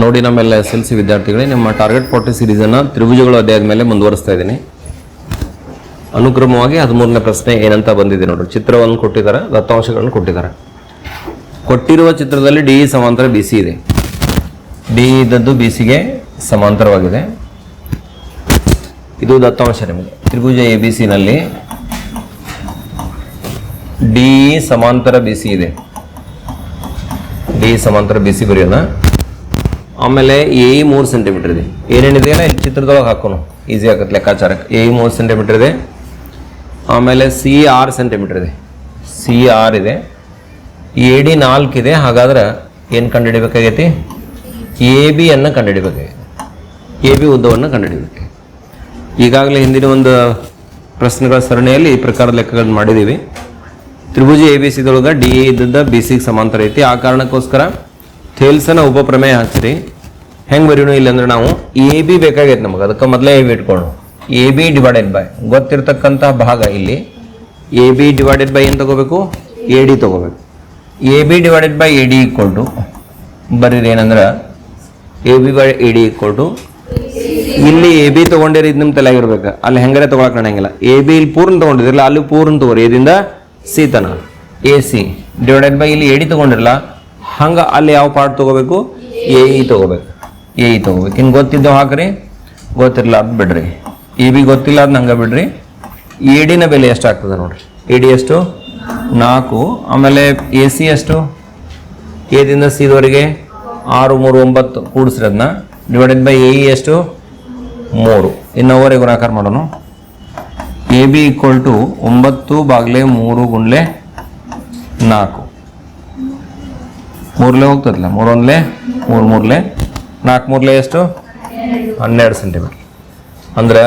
ನೋಡಿ ನಮ್ಮೆಲ್ಲ S L C ವಿದ್ಯಾರ್ಥಿಗಳೇ, ನಿಮ್ಮ ಟಾರ್ಗೆಟ್ ಫಾರ್ಟಿ ಸಿರೀಸನ್ನು ತ್ರಿಭುಜಗಳು ಅಧ್ಯಾಯದ ಮೇಲೆ ಮುಂದುವರಿಸ್ತಾ ಇದ್ದೀನಿ. ಅನುಕ್ರಮವಾಗಿ ಹದಿಮೂರನೇ ಪ್ರಶ್ನೆ ಏನಂತ ಬಂದಿದೆ ನೋಡಿ ಚಿತ್ರವನ್ನು ಕೊಟ್ಟಿದ್ದಾರೆ, ದತ್ತಾಂಶಗಳನ್ನು ಕೊಟ್ಟಿದ್ದಾರೆ. ಕೊಟ್ಟಿರುವ ಚಿತ್ರದಲ್ಲಿ ಡಿ ಸಮಾಂತರ ಬಿ ಸಿ ಇದೆ. ಡಿ ಇದ್ದದ್ದು ಬಿ ಸಿಗೆ ಸಮಾಂತರವಾಗಿದೆ. ಇದು ದತ್ತಾಂಶ ನಿಮಗೆ. ತ್ರಿಭುಜ ಎ ಬಿ ಸಿನಲ್ಲಿ ಡಿ ಸಮಾಂತರ ಬಿ ಸಿ ಇದೆ. ಡಿ ಸಮಾಂತರ ಬಿ ಸಿ ಬರೆಯೋಣ. ಆಮೇಲೆ ಎ ಮೂರು ಸೆಂಟಿಮೀಟರ್ ಇದೆ. ಏನೇನಿದೆಯಲ್ಲ ಇಲ್ಲಿ ಚಿತ್ರದೊಳಗೆ ಹಾಕೋನು. ಈಸಿ ಆಗತ್ತೆ ಲೆಕ್ಕಾಚಾರಕ್ಕೆ. ಎ ಮೂರು ಸೆಂಟಿಮೀಟರ್ ಇದೆ. ಆಮೇಲೆ ಸಿ ಆರು ಸೆಂಟಿಮೀಟರ್ ಇದೆ. ಸಿ ಆರ್ ಇದೆ. ಎ ಡಿ ಇದೆ. ಹಾಗಾದ್ರೆ ಏನು ಕಂಡುಹಿಡಿಬೇಕಾಗೈತಿ? ಎ ಬಿಯನ್ನು ಕಂಡುಹಿಡಿಬೇಕಾಗೈತಿ. ಎ ಬಿ ಉದ್ದವನ್ನು ಕಂಡುಹಿಡಿಬೇಕು ಈಗಾಗಲೇ ಹಿಂದಿನ ಒಂದು ಪ್ರಶ್ನೆಗಳ ಸರಣಿಯಲ್ಲಿ ಈ ಪ್ರಕಾರದ ಲೆಕ್ಕಗಳನ್ನು ಮಾಡಿದ್ದೀವಿ. ತ್ರಿಭುಜ ಎ ಬಿ ಸಿದೊಳಗೆ ಡಿ ಎ ಇದ್ದದ್ದು ಬಿ ಸಿಗೆ ಸಮಾಂತರ ಐತಿ. ಆ ಕಾರಣಕ್ಕೋಸ್ಕರ ಥೇಲ್ಸನ ಉಪಪ್ರಮೇಯ ಹಚ್ಚಿರಿ ಹೆಂಗೆ ಬರೀನು ಇಲ್ಲಂದ್ರೆ ನಾವು ಎ ಬಿ ಬೇಕಾಗೈತೆ ನಮಗೆ. ಅದಕ್ಕೆ ಮೊದಲೇ ಎ ಬಿ ಇಟ್ಕೊಂಡು ಎ ಬಿ ಡಿವೈಡೆಡ್ ಬೈ. ಗೊತ್ತಿರ್ತಕ್ಕಂಥ ಭಾಗ ಇಲ್ಲಿ. ಎ ಬಿ ಡಿವೈಡೆಡ್ ಬೈ ಏನು ತಗೋಬೇಕು? ಎ ಡಿ ತಗೋಬೇಕು. A B divided by A D equal to ಬರೀರಿ ಏನಂದ್ರೆ A B by A D equal to ಇಲ್ಲಿ ಎ ಬಿ ತೊಗೊಂಡಿರಿ ಇದು ನಿಮ್ಮ ತಲೆಯಾಗಿರ್ಬೇಕು. ಅಲ್ಲಿ ಹೆಂಗಾರೆ ತೊಗೊಳಕ್ ಕಾಣಂಗಿಲ್ಲ. ಎ ಬಿ ಇಲ್ಲಿ ಪೂರ್ಣ ತೊಗೊಂಡಿದ್ರಲ್ಲ, ಅಲ್ಲಿ ಪೂರ್ಣ ತೊಗೊರಿ. ಇದರಿಂದ C A C. Divided by ಇಲ್ಲಿ ಎ ಡಿ ತೊಗೊಂಡಿರಲ್ಲ ಹಂಗೆ ಅಲ್ಲಿ ಯಾವ ಪಾರ್ಟ್ ತೊಗೋಬೇಕು? ಎ ಇ ತೊಗೋಬೇಕು. ಎ ಇ ತೊಗೋಬೇಕು. ಇನ್ನು ಗೊತ್ತಿದ್ದವು ಹಾಕ್ರಿ. ಗೊತ್ತಿರಲ್ಲ ಅದು ಬಿಡ್ರಿ. ಎ ಬಿ ಗೊತ್ತಿಲ್ಲ ಅದು ನಂಗೆ ಬಿಡ್ರಿ. ಎ ಡಿನ ಬೆಲೆ ಎಷ್ಟು ಆಗ್ತದೆ ನೋಡ್ರಿ? ಎ ಡಿ ಎಷ್ಟು? ನಾಲ್ಕು. ಆಮೇಲೆ ಎ ಸಿ ಎಷ್ಟು? ಎದಿಂದ ಸಿದವರೆಗೆ ಆರು, ಮೂರು, ಒಂಬತ್ತು ಕೂಡಿಸ್ರಿ ಅದನ್ನ ಡಿವೈಡೆಡ್ ಬೈ ಎ ಇ ಎಷ್ಟು? ಮೂರು. ಇನ್ನೊವರೆ ಗುಣಾಕಾರ ಮಾಡೋಣ. ಎ ಬಿ ಈಕ್ವಲ್ ಟು ಒಂಬತ್ತು ಬಾಗ್ಲೆ ಮೂರು ಗುಂಡ್ಲೆ ನಾಲ್ಕು. ಮೂರ್ಲೆ ಹೋಗ್ತದಲ್ಲ? ಮೂರೊಂದ್ಲೆ ಮೂರು ಮೂರ್ಲೆ? ನಾಲ್ಕು ಮೂರ್ಲೆ ಎಷ್ಟು? ಹನ್ನೆರಡು ಸೆಂಟಿಮೀಟರ್ ಅಂದ್ರೆ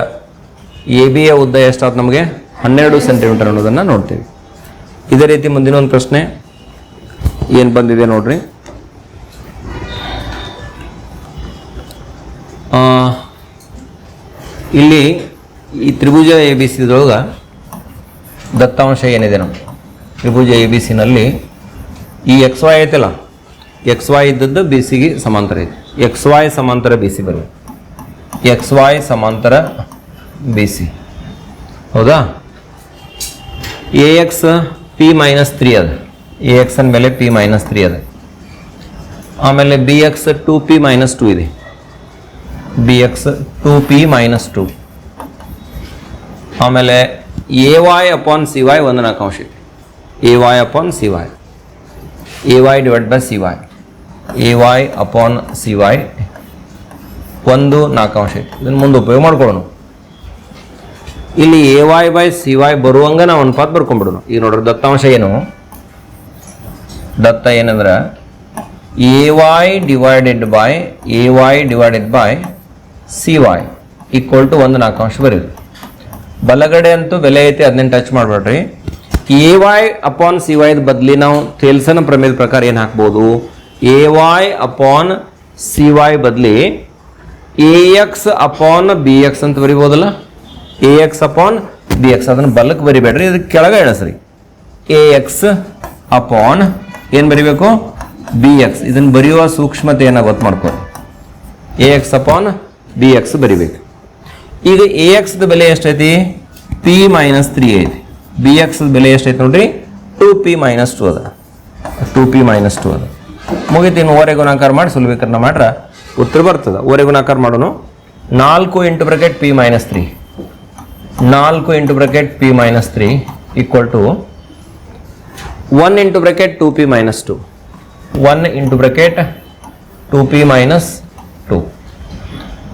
ಎ ಬಿಯ ಉದ್ದ ಎಷ್ಟಾದ ನಮಗೆ? ಹನ್ನೆರಡು ಸೆಂಟಿಮೀಟರ್ ಅನ್ನೋದನ್ನು ನೋಡ್ತೀವಿ. ಇದೇ ರೀತಿ ಮುಂದಿನ ಒಂದು ಪ್ರಶ್ನೆ. ಏನು ಬಂದಿದೆ ನೋಡ್ರಿ? ಇಲ್ಲಿ ಈ ತ್ರಿಭುಜ ಎ ಬಿ ಸಿದೊಳಗೆ ದತ್ತಾಂಶ ಏನಿದೆ ನಮಗೆ? ತ್ರಿಭುಜ ಎ ಬಿ ಸಿನಲ್ಲಿ ಈ ಎಕ್ಸ್ ವೈ ಐತಲ್ಲ? ಎಕ್ಸ್ ವೈ ಇದ್ದದ್ದು ಬಿ ಸಿಗೆ ಸಮಾಂತರ ಇದೆ. ಎಕ್ಸ್ ವೈ ಸಮಾಂತರ ಬಿ ಸಿ ಬರಬೇಕು ಎಕ್ಸ್ ವೈ ಸಮಾಂತರ ಬಿ ಸಿ ಹೌದಾ? A X P minus three ಅದ. ಎ ಎಕ್ಸ್ ಅಂದಮೇಲೆ ಪಿ ಮೈನಸ್ ತ್ರೀ ಅದ. ಆಮೇಲೆ B X two P minus two ಇದೆ. B X two P minus two ಆಮೇಲೆ A Y upon C Y ಒಂದು ನಾಲ್ಕಾಂಶ ಇದೆ. A Y upon C Y A Y divide by C Y A Y upon C Y ಒಂದು ನಾಲ್ಕಾಂಶ. ಇದನ್ನು ಮುಂದೆ ಉಪಯೋಗ ಮಾಡ್ಕೊಳ್ಳೋಣ. ಇಲ್ಲಿ A Y by C Y ಬರುವಂಗ ನಾವು ಅನುಪಾತ ಬರ್ಕೊಂಡ್ಬಿಡೋಣ ಈಗ ನೋಡ್ರಿ ದತ್ತಾಂಶ ಏನು? ದತ್ತ ಏನಂದ್ರೆ A Y divided by A Y divided by C Y equal to ಒಂದು ನಾಲ್ಕಾಂಶ ಬರೀರಿ. ಬಲಗಡೆ ಅಂತೂ ಬೆಲೆ ಐತಿ, ಅದನ್ನ ಟಚ್ ಮಾಡಬೇಡ್ರಿ. ಎ ವಾಯ್ ಅಪಾನ್ ಸಿ ವಾಯ್ದ ಬದಲಿ ನಾವು ಥೇಲ್ಸನ ಪ್ರಮೇಯದ ಪ್ರಕಾರ ಏನು ಹಾಕ್ಬೋದು? A Y upon C Y ಬದಲಿ A X upon B X ಅಂತ ಬರಿಬೋದಲ್ಲ? A X upon B X ಅದನ್ನು ಬಲಕ್ಕೆ ಬರಿಬೇಡ್ರಿ ಇದಕ್ಕೆ ಕೆಳಗೆ ಎಣಸ್ರಿ ಎ ಎಕ್ಸ್ ಅಪಾನ್ ಏನು ಬರಿಬೇಕು? ಬಿ ಎಕ್ಸ್ ಇದನ್ನು ಬರೆಯುವ ಸೂಕ್ಷ್ಮತೆಯನ್ನು ಗೊತ್ತು ಮಾಡ್ಕೊಳ್ಳಿ A X upon B X ಬರಿಬೇಕು. ಈಗ ಎ ಎಕ್ಸ್ದ ಬೆಲೆ ಎಷ್ಟೈತಿ? ಪಿ ಮೈನಸ್ ತ್ರೀ ಐತಿ. ಬಿ ಎಕ್ಸ್ ಬೆಲೆ ಎಷ್ಟೈತಿ ನೋಡ್ರಿ? ಟು ಪಿ ಮೈನಸ್ ಟು ಅದ. ಟು ಪಿ ಮೈನಸ್ ಟು ಅದ. ಮುಗಿತು ಇನ್ನು ಓರೆ ಗುಣಾಕಾರ ಮಾಡಿ ಸುಲಭೀಕರಣ ಮಾಡ್ರೆ? ಉತ್ತರ ಬರ್ತದೆ. ಓರೆ ಗುಣಾಕಾರ ಮಾಡೋಣ ನಾಲ್ಕು into bracket P minus three. ನಾಲ್ಕು into bracket P minus three equal to one into bracket two P minus two. One into bracket two P minus two.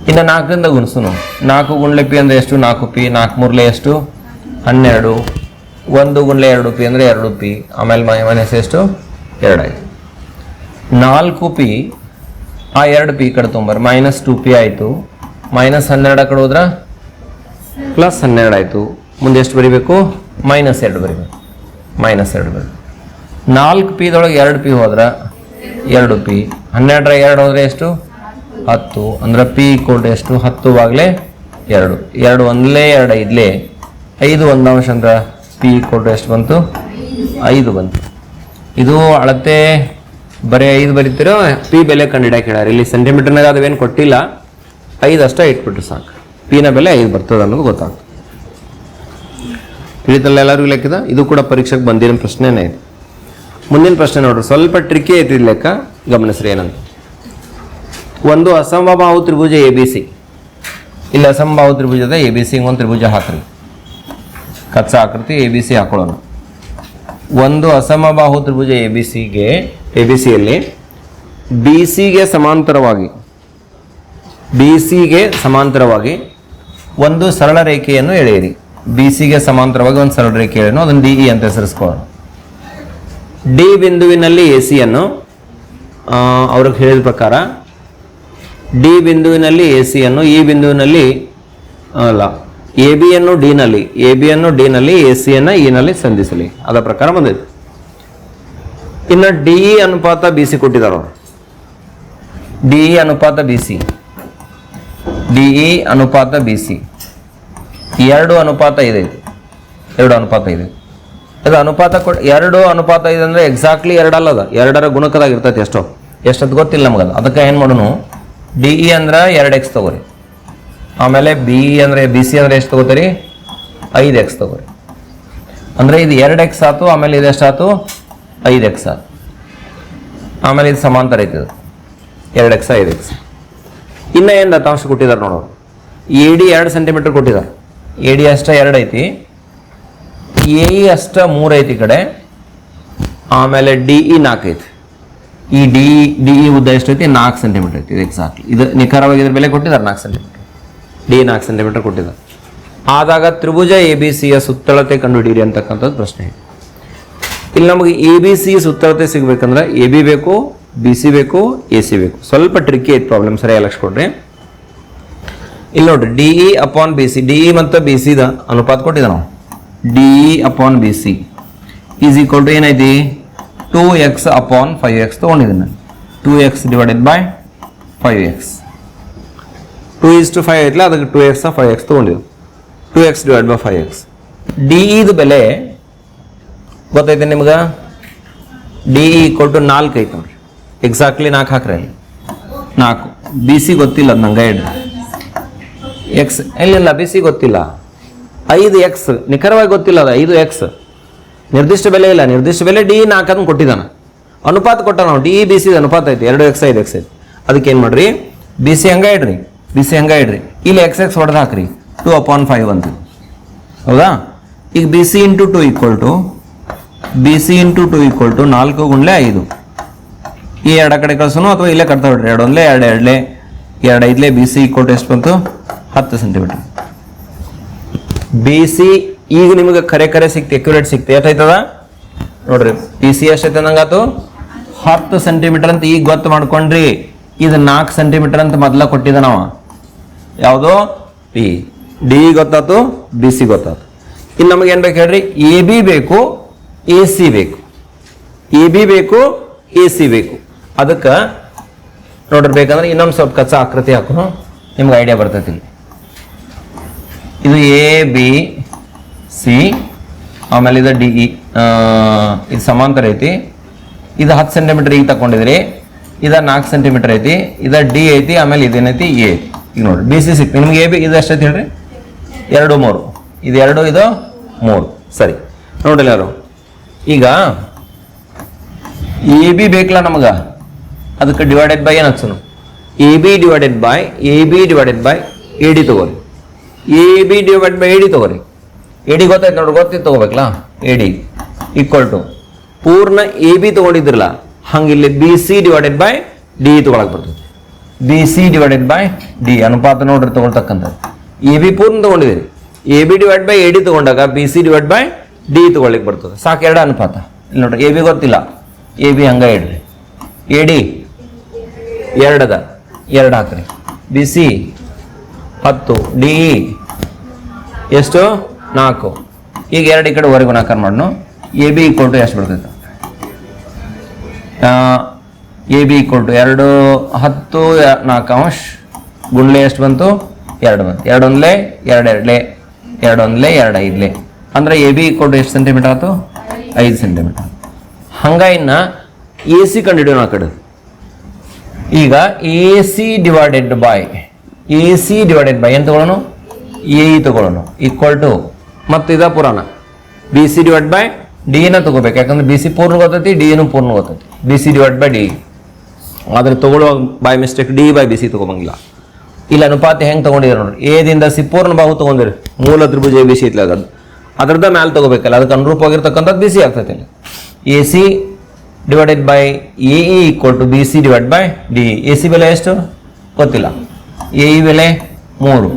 ಇನ್ನು ನಾಲ್ಕರಿಂದ ಗುಣಿಸೋನು ನಾಲ್ಕು ಗುಂಡ್ಲೆ ಪಿ ಅಂದರೆ ಎಷ್ಟು? ನಾಲ್ಕು ಪಿ. ನಾಲ್ಕು ಮೂರ್ಲೆ ಎಷ್ಟು? ಹನ್ನೆರಡು. ಒಂದು ಗುಂಡ್ಲೆ ಎರಡು ಪಿ ಅಂದರೆ ಎರಡು ಪಿ. ಆಮೇಲೆ ಮೈನಸ್ ಎಷ್ಟು? ಎರಡಾಯ್ತು. ನಾಲ್ಕು ಪಿ, ಆ ಎರಡು ಪಿ ಕಡೆ ತೊಂಬರ್ ಮೈನಸ್ ಟು ಪಿ ಆಯಿತು. ಮೈನಸ್ ಹನ್ನೆರಡು ಆ ಕಡೆ ಹೋದ್ರ? ಪ್ಲಸ್ ಹನ್ನೆರಡು ಆಯಿತು. ಮುಂದೆ ಎಷ್ಟು ಬರಿಬೇಕು? ಮೈನಸ್ ಎರಡು ಬರಿಬೇಕು. ಮೈನಸ್ ಎರಡು ಬರಬೇಕು. ನಾಲ್ಕು ಪಿದೊಳಗೆ ಎರಡು ಪಿ ಹೋದ್ರೆ? ಎರಡು ಪಿ. ಹನ್ನೆರಡರ ಎರಡು ಹೋದರೆ ಎಷ್ಟು? ಹತ್ತು. ಅಂದ್ರೆ ಪಿ ಈಕ್ವಲ್ ಎಷ್ಟು? ಹತ್ತು ಆಗಲೇ ಎರಡು. ಎರಡು ಒಂದಲೇ ಎರಡು, ಐದಲೇ ಐದು ಒಂದಾಂಶ ಅಂದ್ರೆ ಪಿ ಈಕ್ವಲ್ ಎಷ್ಟು ಬಂತು? ಐದು ಬಂತು. ಇದು ಅಳತೆ ಬರೀ ಐದು ಬರೀತಿರೋ, ಪಿ ಬೆಲೆ ಹೇಳ್ಯಾರ ಇಲ್ಲಿ ಸೆಂಟಿಮೀಟರ್ನಾಗ ಅದೇನು ಕೊಟ್ಟಿಲ್ಲ. ಐದು ಅಷ್ಟೇ ಇಟ್ಬಿಟ್ರೆ ಸಾಕು. ಪಿನ ಬೆಲೆ ಐದು ಬರ್ತದೆ ಅನ್ನೋದು ಗೊತ್ತಾಗ್ತದೆ. ತಿಳಿತಲ್ಲ ಎಲ್ಲರಿಗೂ ಲೆಕ್ಕದ? ಇದು ಕೂಡ ಪರೀಕ್ಷೆಗೆ ಬಂದಿರೋ ಪ್ರಶ್ನೆನೇ ಇದೆ. ಮುಂದಿನ ಪ್ರಶ್ನೆ ನೋಡ್ರಿ. ಸ್ವಲ್ಪ ಟ್ರಿಕಿ ಐತಿ ಲೆಕ್ಕ. ಗಮನಿಸ್ರಿ ಏನಂತ. ಒಂದು ಅಸಮಬಾಹು ತ್ರಿಭುಜ ಎ ಬಿ ಸಿ ಇಲ್ಲಿ ಅಸಮಬಾಹು ತ್ರಿಭುಜದ ಎ ಬಿ ಸಿ ಒಂದು ತ್ರಿಭುಜ ಹಾಕ್ರಿ. ಕಚ್ಚಾ ಆಕೃತಿ ಎ ಬಿ ಸಿ ಹಾಕೊಳ್ಳೋಣ. ಒಂದು ಅಸಮಬಾಹು ತ್ರಿಭುಜ ಎ ಬಿ ಸಿಗೆ ಎ ಬಿ ಸಿಯಲ್ಲಿ ಬಿ ಸಿಗೆ ಸಮಾಂತರವಾಗಿ, ಬಿ ಸಿಗೆ ಸಮಾಂತರವಾಗಿ ಒಂದು ಸರಳ ರೇಖೆಯನ್ನು ಎಳೆಯಿರಿ. ಬಿ ಸಿಗೆ ಸಮಾಂತರವಾಗಿ ಒಂದು ಸರಳ ರೇಖೆ ಎಳೆಯನ್ನು ಅದನ್ನು ಡಿ ಇ ಅಂತ ಹೆಸರಿಸ್ಕೊಳ್ಳೋಣ. ಡಿ ಬಿಂದುವಿನಲ್ಲಿ ಎ ಸಿಯನ್ನು ಅವ್ರಿಗೆ ಹೇಳಿದ ಪ್ರಕಾರ ಡಿ ಬಿಂದುವಿನಲ್ಲಿ ಎ ಸಿಯನ್ನು ಈ ಬಿಂದುವಿನಲ್ಲಿ, ಅಲ್ಲ, ಎ ಬಿಯನ್ನು ಡಿನಲ್ಲಿ ಎ ಬಿಯನ್ನು ಡಿನಲ್ಲಿ ಎ ಸಿಯನ್ನು ಇನಲ್ಲಿ ಸಂಧಿಸಲಿ. ಅದರ ಪ್ರಕಾರ ಬಂದಿದೆ ಇನ್ನು ಡಿ ಇ ಅನುಪಾತ ಬಿ ಸಿ ಕೊಟ್ಟಿದ್ದಾರೆ ಡಿ ಇ ಅನುಪಾತ ಬಿ ಸಿ ಡಿ ಇ ಅನುಪಾತ ಬಿ ಸಿ ಎರಡು ಅನುಪಾತ ಇದೆ. ಎರಡು ಅನುಪಾತ ಇದೆ ಅದು ಅನುಪಾತ ಕೊಟ್ಟು ಎರಡು ಅನುಪಾತ ಇದೆ ಅಂದ್ರೆ ಎಕ್ಸಾಕ್ಟ್ಲಿ ಎರಡಲ್ಲ ಅದ. ಎರಡರ ಗುಣಕದಾಗ ಇರ್ತೈತಿ ಎಷ್ಟೋ. ಎಷ್ಟಂತ ಗೊತ್ತಿಲ್ಲ ನಮಗದು. ಅದಕ್ಕೆ ಏನು ಮಾಡೋಣ ಡಿ ಇ ಅಂದ್ರೆ ಎರಡು ಎಕ್ಸ್ ತಗೋರಿ. ಆಮೇಲೆ ಬಿ ಇ ಅಂದರೆ ಬಿ ಸಿ ಅಂದರೆ ಎಷ್ಟು ತಗೋತೀರಿ? ಐದು ಎಕ್ಸ್ ತಗೋರಿ. ಅಂದರೆ ಇದು ಎರಡು ಎಕ್ಸ್ ಆಯ್ತು ಆಮೇಲೆ ಇದು ಐದು ಎಕ್ಸ್ ಆಮೇಲೆ ಇದು ಸಮಾಂತರ ಐತದ ಎರಡು ಎಕ್ಸ್ ಐದು ಎಕ್ಸ್ ಇನ್ನ ಏನು ದತ್ತಾಂಶ ಕೊಟ್ಟಿದ್ದಾರೆ ನೋಡೋರು ಎ ಡಿ ಎರಡು ಸೆಂಟಿಮೀಟರ್ ಕೊಟ್ಟಿದ್ದಾರೆ. ಎ ಡಿ ಅಷ್ಟ ಎರಡು ಐತಿ. ಎ ಇ ಅಷ್ಟ ಮೂರು ಐತಿ ಕಡೆ. ಆಮೇಲೆ ಡಿ ಇ ನಾಲ್ಕು ಐತಿ. ಈ ಡಿ ಡಿ ಇ ಉದ್ದ ಎಷ್ಟು ಐತಿ? ನಾಲ್ಕು ಸೆಂಟಿಮೀಟರ್ ಐತಿ. ಇದು ಎಕ್ಸಾಕ್ಟ್ಲಿ ಇದು ನಿಖರವಾಗಿ ಇದ್ರ ಬೆಲೆ ಕೊಟ್ಟಿದ್ದಾರೆ ನಾಲ್ಕು ಸೆಂಟಿಮೀಟರ್ ಡಿ ನಾಲ್ಕು ಸೆಂಟಿಮೀಟರ್ ಕೊಟ್ಟಿದ್ದಾರೆ. ಆದಾಗ ತ್ರಿಭುಜ ಎ ಬಿ ಸಿಯ ಸುತ್ತಳತೆ ಕಂಡುಹಿಡಿಯಿರಿ ಅಂತಕ್ಕಂಥದ್ದು ಪ್ರಶ್ನೆ. ಇದೆ ಇಲ್ಲಿ ನಮಗೆ ಎ ಬಿ ಸಿ ಸುತ್ತಳತೆ ಸಿಗಬೇಕಂದ್ರೆ ಎ ಬಿ ಬೇಕು ಬಿ ಸಿ ಬೇಕು ಎ ಸಿ ಬೇಕು. ಸ್ವಲ್ಪ ಟ್ರಿಕ್ಕಿ ಐತೆ ಪ್ರಾಬ್ಲಮ್ ಸರಿ ಲಕ್ಷ ಕೊಡ್ರಿ ಇಲ್ಲಿ ನೋಡ್ರಿ D E upon B C D E ಮತ್ತು ಬಿ ಸಿದ ಅನುಪಾತ ಕೊಟ್ಟಿದ್ದ ನಾವು. D E upon B C is equal to ಏನೈತಿ two X upon five X ತೊಗೊಂಡಿದ್ದೀನಿ two X divided by five X two is to five ಐತಲ್ಲ ಅದಕ್ಕೆ two X five X ತೊಗೊಂಡಿದ್ದು two X divide by five X D ಇದು ಬೆಲೆ ಗೊತ್ತೈತೆ ನಿಮ್ಗೆ? D E equal to ನಾಲ್ಕು ಐತೆ ನೋಡ್ರಿ. ಎಕ್ಸಾಕ್ಟ್ಲಿ ನಾಲ್ಕು ಹಾಕ್ರೆ ಅಲ್ಲಿ. ನಾಲ್ಕು. ಬಿ ಸಿ ಗೊತ್ತಿಲ್ಲ ಅದು ನಂಗೆ ಗೈಡ್ ಎಕ್ಸ್ ಇಲ್ಲ ಬಿ ಸಿ ಗೊತ್ತಿಲ್ಲ. ಐದು ಎಕ್ಸ್ ನಿಖರವಾಗಿ ಗೊತ್ತಿಲ್ಲ ಅದು ಐದು ಎಕ್ಸ್ ನಿರ್ದಿಷ್ಟ ಬೆಲೆ ಇಲ್ಲ ನಿರ್ದಿಷ್ಟ ಬೆಲೆ ಡಿ ನಾಲ್ಕನ್ನು ಕೊಟ್ಟಿದ್ದಾನ. ಅನುಪಾತ ಕೊಟ್ಟ ನಾವು ಡಿ ಬಿ ಸಿ ಅನುಪಾತ ಐತಿ ಎರಡು ಎಕ್ಸ್ ಐದು ಎಕ್ಸ್ ಐತಿ. ಅದಕ್ಕೆ ಏನು ಮಾಡ್ರಿ? ಬಿ ಸಿ ಹಂಗೆ ಇಡ್ರಿ. ಬಿ ಸಿ ಹಂಗೆ ಇಡ್ರಿ. ಇಲ್ಲಿ ಎಕ್ಸ್ ಎಕ್ಸ್ ಹೊಡೆದು ಹಾಕ್ರಿ. ಟು ಅಪಾನ್ ಫೈವ್ ಅಂತ ಹೌದಾ? ಈಗ B C into two equal to B C into two equal to ನಾಲ್ಕು ಗುಂಡ್ಲೆ ಐದು. ಈ ಎರಡು ಕಡೆ ಕಳ್ಸೋನು ಅಥವಾ ಇಲ್ಲೇ ಕಟ್ತಾ ಬಿಡ್ರಿ ಎರಡು ಒಂದ್ಲೆ, ಎರಡು ಎರಡ್ಲೆ. ಎರಡು ಐದ್ಲೆ ಬಿ ಸಿ ಈಕ್ವಲ್ ಟು ಎಷ್ಟು ಬಂತು? ಹತ್ತು ಸೆಂಟಿಮೀಟರ್ ಬಿ ಸಿ ಈಗ ನಿಮಗೆ ಕರೆ ಕರೆ ಸಿಕ್ತಿ ಅಕ್ಯುರೇಟ್ ಸಿಕ್ತಿ. ಎಷ್ಟಾಯ್ತದ? ನೋಡ್ರಿ ಬಿ ಸಿ ಎಷ್ಟೈತೆ ನಂಗಾತು ಹತ್ತು ಸೆಂಟಿಮೀಟರ್ ಅಂತ ಈಗ ಗೊತ್ತು ಮಾಡ್ಕೊಂಡ್ರಿ. ಇದು ನಾಲ್ಕು ಸೆಂಟಿಮೀಟರ್ ಅಂತ ಮೊದಲ ಕೊಟ್ಟಿದ್ದ ನಾವು. ಯಾವುದು? ಪಿ ಡಿ ಗೊತ್ತಾತು ಬಿ ಸಿ ಗೊತ್ತಾತು ಇನ್ನು ನಮಗೆ ಏನು ಬೇಕು ಹೇಳ್ರಿ? ಎ ಬಿ ಬೇಕು. ಎ ಸಿ ಬೇಕು. ಎ ಬಿ ಬೇಕು ಎ ಸಿ ಬೇಕು. ಅದಕ್ಕೆ ನೋಡ್ರಿ ಬೇಕಂದ್ರೆ ಇನ್ನೊಂದು ಸ್ವಲ್ಪ ಕಚ್ಚಾ ಆಕೃತಿ ಹಾಕೋ ನಿಮ್ಗೆ ಐಡಿಯಾ ಬರ್ತೈತಿ ಇದು ಎ, ಬಿ, ಸಿ, ಆಮೇಲೆ ಇದು ಡಿ ಇದು ಸಮಾಂತರ ಐತಿ. ಇದು ಹತ್ತು ಸೆಂಟಿಮೀಟರ್ ಈಗ ತಗೊಂಡಿದ್ರಿ ಇದು ನಾಲ್ಕು ಸೆಂಟಿಮೀಟರ್ ಐತಿ. ಇದು ಡಿ ಐತಿ, ಆಮೇಲೆ ಇದೇನೈತಿ ಎ. ಈಗ ನೋಡ್ರಿ, ಬಿ, ಸಿ ಸಿಕ್ತು ನಿಮ್ಗೆ ಎ, ಬಿ, ಇದು ಎಷ್ಟೈತಿ ಹೇಳ್ರಿ? ಎರಡು ಮೂರು. ಇದು ಎರಡು, ಇದು ಮೂರು. ಸರಿ. ನೋಡಿಲ್ಲ ಯಾರು ಈಗ ಎ ಬಿ ಬೇಕಲ್ಲ ನಮಗೆ? ಅದಕ್ಕೆ ಡಿವೈಡೆಡ್ ಬೈ ಏನು ಹಚ್ಚನು? A B divided by A B divided by A D ತಗೋರಿ. A B divide by A D ತಗೋರಿ. ಎ ಡಿ ಗೊತ್ತಾಯ್ತು ನೋಡಿ ಗೊತ್ತಿತ್ತು ತಗೋಬೇಕಲ್ಲ ಎ ಡಿ ಈಕ್ವಲ್ ಟು ಪೂರ್ಣ ಎ ಬಿ ತಗೊಂಡಿದ್ರಲ್ಲ ಹಂಗೆ ಇಲ್ಲಿ B C divided by D ತಗೊಳಕ್ ಬರ್ತದೆ B C divided by D ಅನುಪಾತ ನೋಡ್ರಿ ತಗೊಳ್ತಕ್ಕಂಥದ್ದು. ಎ ಬಿ ಪೂರ್ಣ ತಗೊಂಡಿದ್ದೀರಿ. A B divide by A D ತಗೊಂಡಾಗ B C divide by D ತಗೊಳ್ಳಿಕ್ಕೆ ಬರ್ತದೆ. ಸಾಕು, ಎರಡು ಅನುಪಾತ. ಇಲ್ಲಿ ನೋಡ್ರಿ ಎ ಬಿ ಗೊತ್ತಿಲ್ಲ. ಎ ಬಿ ಹಂಗ ಇಡ್ರಿ. ಎ ಡಿ ಎರಡದ. ಎರಡು ಹಾಕ್ರಿ. ಬಿ ಸಿ ಹತ್ತು. ಡಿ ಇ ಎಷ್ಟು? ನಾಲ್ಕು. ಈಗ ಎರಡು ಈ ಕಡೆ ಹೊರಗೆ ಗುಣಾಕಾರ ಮಾಡೋಣ. ಎ ಬಿ ಈಕ್ವಲ್ ಟು ಎಷ್ಟು ಬರ್ತೈತೆ? ಎ ಬಿ ಈಕ್ವಲ್ ಟು ಎರಡು, ಹತ್ತು ನಾಲ್ಕು ಅಂಶ. ಗುಂಡ್ಲೆ ಎಷ್ಟು ಬಂತು? ಎರಡು ಬಂತು. ಎರಡೊಂದ್ಲೆ ಎರಡು ಎರಡ್ಲೆ. ಎರಡು ಒಂದ್ಲೆ, ಎರಡು ಐದ್ಲೆ. ಅಂದ್ರೆ ಎ ಬಿ ಕೊಡು ಎಷ್ಟು ಸೆಂಟಿಮೀಟರ್ ಆಯ್ತು? ಐದು ಸೆಂಟಿಮೀಟರ್ ಹಂಗ ಇನ್ನು ಎ ಸಿ ಕಂಡುಹಿಡಿಯೋಣ ಆ ಕಡೆ. ಈಗ A C divided by A C divided by ಏನು ತಗೊಳ್ಳೋಣ ಎ ಇ ತಗೊಳ್ಳೋಣ ಈಕ್ವಲ್ ಟು ಮತ್ತು ಇದ ಪುರಾಣ. B C divide by D ನ ತಗೋಬೇಕು. ಯಾಕಂದ್ರೆ ಬಿ ಸಿ ಪೂರ್ಣ ಗೊತ್ತೈತಿ ಡಿ ನು ಪೂರ್ಣ ಗೊತ್ತೈತಿ B C divide by D ಆದ್ರೆ ತಗೊಳ್ಳುವಾಗ by mistake D by B C ತಗೋಬಂಗಿಲ್ಲ. ಇಲ್ಲ ಅನುಪಾತ ಹೆಂಗೆ ತಗೊಂಡಿದ್ರು ನೋಡ್ರಿ. ಎದಿಂದ ಸಿ ಪೂರ್ಣ ಬಾಹು ತಗೊಂಡಿರಿ. ಮೂಲ ತ್ರಿಭುಜ ಎ ಬಿ ಸಿ ಇತ್ಲಾಗ ಅದ್ರದ್ದು ಮ್ಯಾಲೆ ತಗೋಬೇಕಲ್ಲ, ಅದಕ್ಕೆ ಅನುರೂಪವಾಗಿರ್ತಕ್ಕಂಥದ್ದು ಬಿ ಸಿ ಆಗ್ತೈತೆ. A C divided by A E equal to B C divide by D A C ಬೆಲೆ ಎಷ್ಟು? ಗೊತ್ತಿಲ್ಲ. ಎ ಇ ಬೆಲೆ ಮೂರು.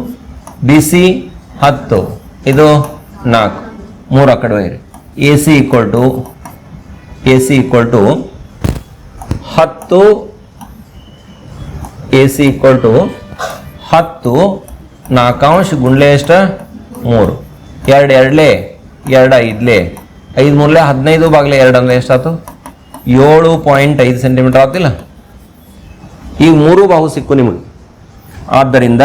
ಬಿ ಸಿ ಹತ್ತು. ಇದು ನಾಲ್ಕು. ಮೂರು ಆ ಕಡೆ ಒಯ್ಯಿರಿ A C equal to A C equal to ಹತ್ತು. ಎ ಸಿ ಈಕ್ವಲ್ ಟು ಹತ್ತು. ನಾಲ್ಕಾಂಶ ಗುಂಡ್ಲೆ ಎಷ್ಟು? ಮೂರು. ಎರಡು ಎರಡ್ಲೆ, ಎರಡು ಐದ್ಲೆ. ಐದು ಮೂರಲೆ, ಹದಿನೈದು ಬಾಗಿಲೆ ಎರಡು ಅಂದ್ರೆ ಎಷ್ಟಾಯ್ತು ಏಳು ಪಾಯಿಂಟ್ ಐದು ಸೆಂಟಿಮೀಟರ್ ಆಗ್ತಿಲ್ಲ? ಈಗ ಮೂರು ಬಾಹು ಸಿಕ್ಕು ನಿಮಗೆ. ಆದ್ದರಿಂದ